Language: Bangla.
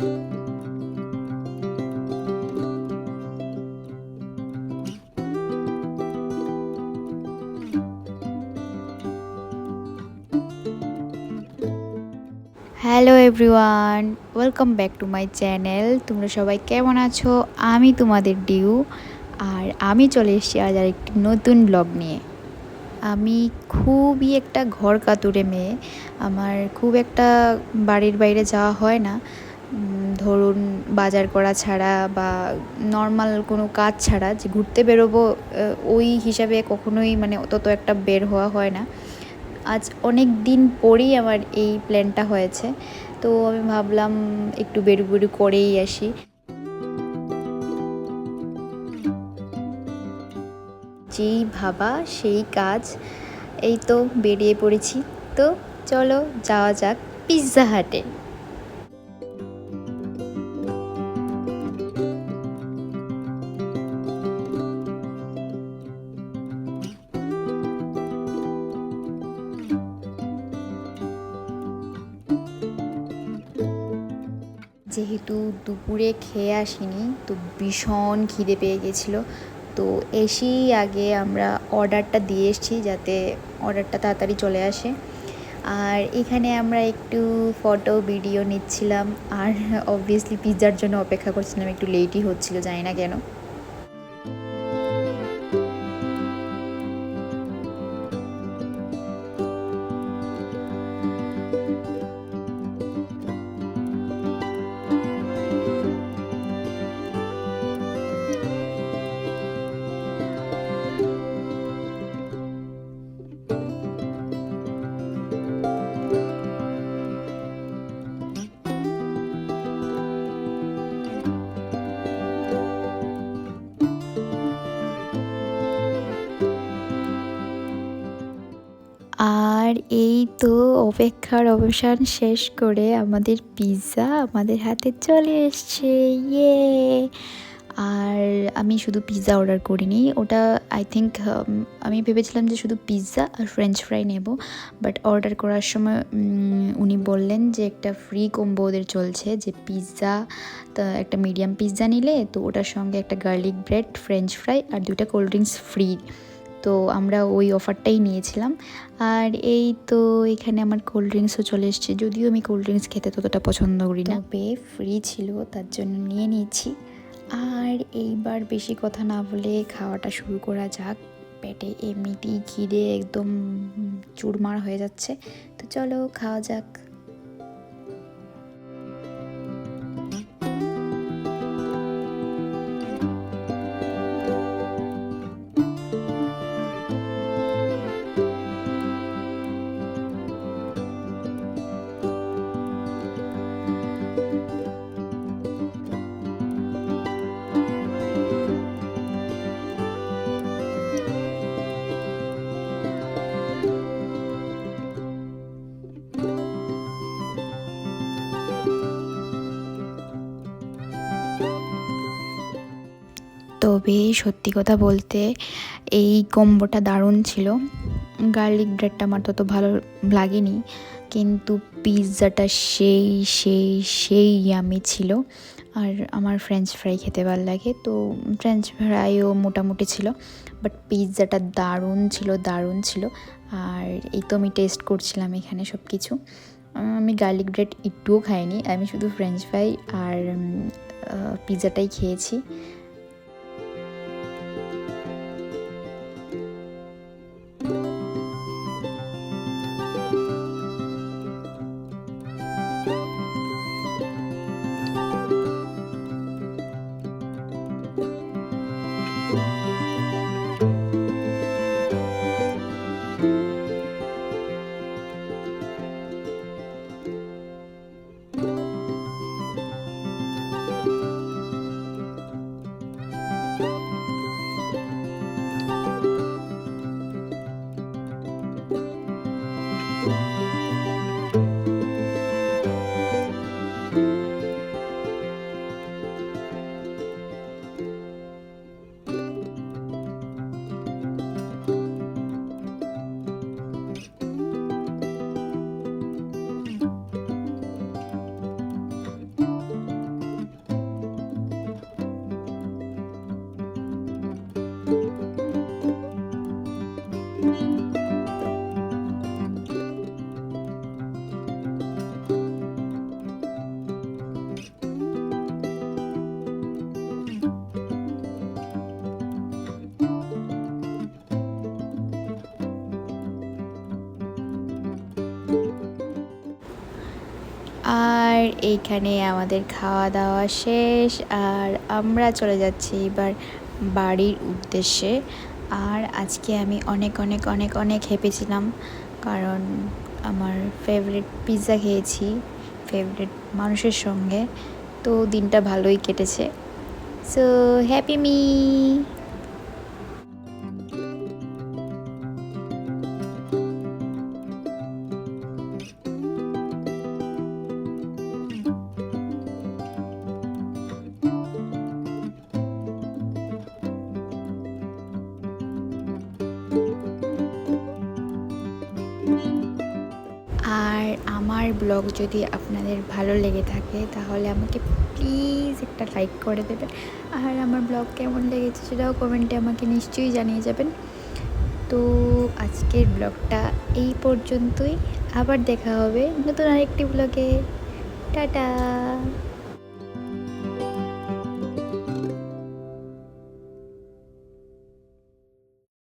Hello everyone welcome back to my channel তোমরা সবাই কেমন আছো? আমি তোমাদের ডিউ, আর আমি চলে এসেছি আজ আর একটি নতুন ব্লগ নিয়ে। আমি খুবই একটা ঘর কাতুরে মেয়ে, আমার খুব একটা বাড়ির বাইরে যাওয়া হয় না। ধরুন বাজার করা ছাড়া বা নর্মাল কোনো কাজ ছাড়া যে ঘুরতে বেরোবো ওই হিসাবে কখনোই মানে তত একটা বের হওয়া হয় না। আজ অনেক দিন পরেই আমার এই প্ল্যানটা হয়েছে। তো আমি ভাবলাম একটু বেরু বেরু করেই আসি। যেই ভাবা সেই কাজ, এই তো বেরিয়ে পড়েছি। তো চলো যাওয়া যাক পিৎজা হাটে। যেহেতু দুপুরে খেয়ে আসিনি, তো ভীষণ খিদে পেয়ে গেছিল। তো এসেই আগে আমরা অর্ডারটা দিয়ে এসেছি যাতে অর্ডারটা তাড়াতাড়ি চলে আসে। আর এখানে আমরা একটু ফটো, ভিডিও নিচ্ছিলাম। আর অবভিয়াসলি পিৎজার জন্য অপেক্ষা করছিলাম, একটু লেটই হচ্ছিল, জানি না কেন। এই তো অপেক্ষার অবসান শেষ করে আমাদের পিৎজা আমাদের হাতে চলে এসছে ইয়ে আর আমি শুধু পিৎজা অর্ডার করিনি, ওটা আই থিঙ্ক আমি ভেবেছিলাম যে শুধু পিৎজা আর ফ্রেঞ্চ ফ্রাই নেব বাট অর্ডার করার সময় উনি বললেন যে একটা ফ্রি কম্বো ওদের চলছে, যে পিৎজা তা একটা মিডিয়াম পিৎজা নিলে তো ওটার সঙ্গে একটা গার্লিক ব্রেড ফ্রেঞ্চ ফ্রাই আর দুইটা কোল্ড ড্রিঙ্কস ফ্রি তো আমরা ওই অফারটাই নিয়েছিলাম। আর এই তো এখানে আমার কোল্ড ড্রিঙ্কসও চলে এসছে। যদিও আমি কোল্ড ড্রিঙ্কস খেতে ততটা পছন্দ করি না। তবে ফ্রি ছিল, তার জন্য নিয়ে নিয়েছি। আর এইবার বেশি কথা না বলে খাওয়াটা শুরু করা যাক। পেটে এমনিতেই ঘিরে একদম চুরমার হয়ে যাচ্ছে। তো চলো খাওয়া যাক। তবে সত্যি কথা বলতে এই কম্বোটা দারুণ ছিল। গার্লিক ব্রেডটা আমার তত ভালো লাগেনি, কিন্তু পিৎজাটা সেই সেই সেই ইয়ামি ছিল। আর আমার ফ্রেঞ্চ ফ্রাই খেতে ভালো লাগে, তো ফ্রেঞ্চ ফ্রাইও মোটামুটি ছিল বাট পিৎজাটা দারুণ ছিল দারুণ ছিল। আর এই তো আমি টেস্ট করছিলাম এখানে সব কিছু আমি গার্লিক ব্রেড একটুও খাইনি, আমি শুধু ফ্রেঞ্চ ফ্রাই আর পিৎজাটাই খেয়েছি। আর এইখানে আমাদের খাওয়া দাওয়া শেষ, আর আমরা চলে যাচ্ছি এবার বাড়ির উদ্দেশ্যে। আর আজকে আমি অনেক অনেক অনেক অনেক হেঁপেছিলাম কারণ আমার ফেভারিট পিৎজা খেয়েছি ফেভারিট মানুষের সঙ্গে। তো দিনটা ভালোই কেটেছে। সো হ্যাপি মি আমার ব্লগ যদি আপনাদের ভালো লেগে থাকে, তাহলে আমাকে প্লিজ একটা লাইক করে দেবেন। আর আমার ব্লগ কেমন লেগেছে সেটাও কমেন্টে আমাকে নিশ্চয়ই জানিয়ে যাবেন। তো আজকের ব্লগটা এই পর্যন্তই। আবার দেখা হবে নতুন আরেকটি ব্লগে। টাটা!